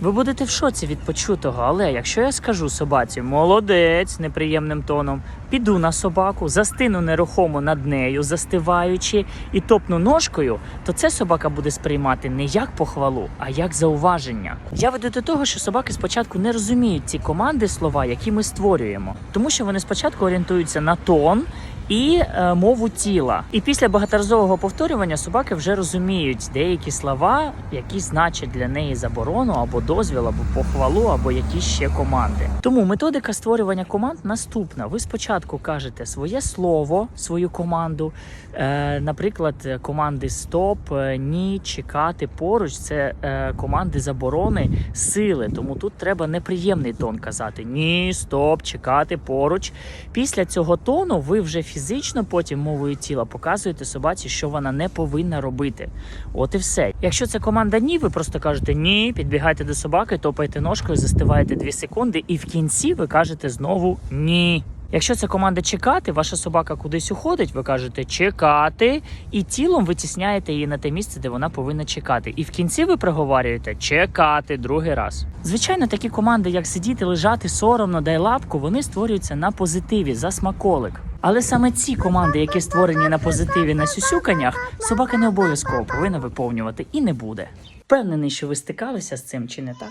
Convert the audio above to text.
Ви будете в шоці від почутого, але якщо я скажу собаці молодець неприємним тоном, піду на собаку, застину нерухомо над нею, застиваючи, і топну ножкою, то це собака буде сприймати не як похвалу, а як зауваження. Я веду до того, що собаки спочатку не розуміють ці команди слова, які ми створюємо, тому що вони спочатку орієнтуються на тон. І е, мову тіла. І після багаторазового повторювання собаки вже розуміють деякі слова, які значать для неї заборону або дозвіл, або похвалу, або якісь ще команди. Тому методика створювання команд наступна: ви спочатку кажете своє слово, свою команду. Е, наприклад, команди стоп, е, ні, чекати поруч це е, команди заборони сили. Тому тут треба неприємний тон казати: ні, стоп, чекати поруч. Після цього тону ви вже фізично потім мовою тіла показуєте собаці, що вона не повинна робити. От і все. Якщо це команда ні, ви просто кажете ні, підбігайте до собаки, топаєте ножкою, застиваєте 2 секунди, і в кінці ви кажете знову ні. Якщо це команда чекати, ваша собака кудись уходить, ви кажете чекати, і тілом витісняєте її на те місце, де вона повинна чекати. І в кінці ви проговорюєте чекати другий раз. Звичайно, такі команди, як сидіти, лежати, соромно, дай лапку, вони створюються на позитиві за смаколик. Але саме ці команди, які створені на позитиві на сюсюканнях, собака не обов'язково повинна виповнювати і не буде. Впевнений, що ви стикалися з цим чи не так?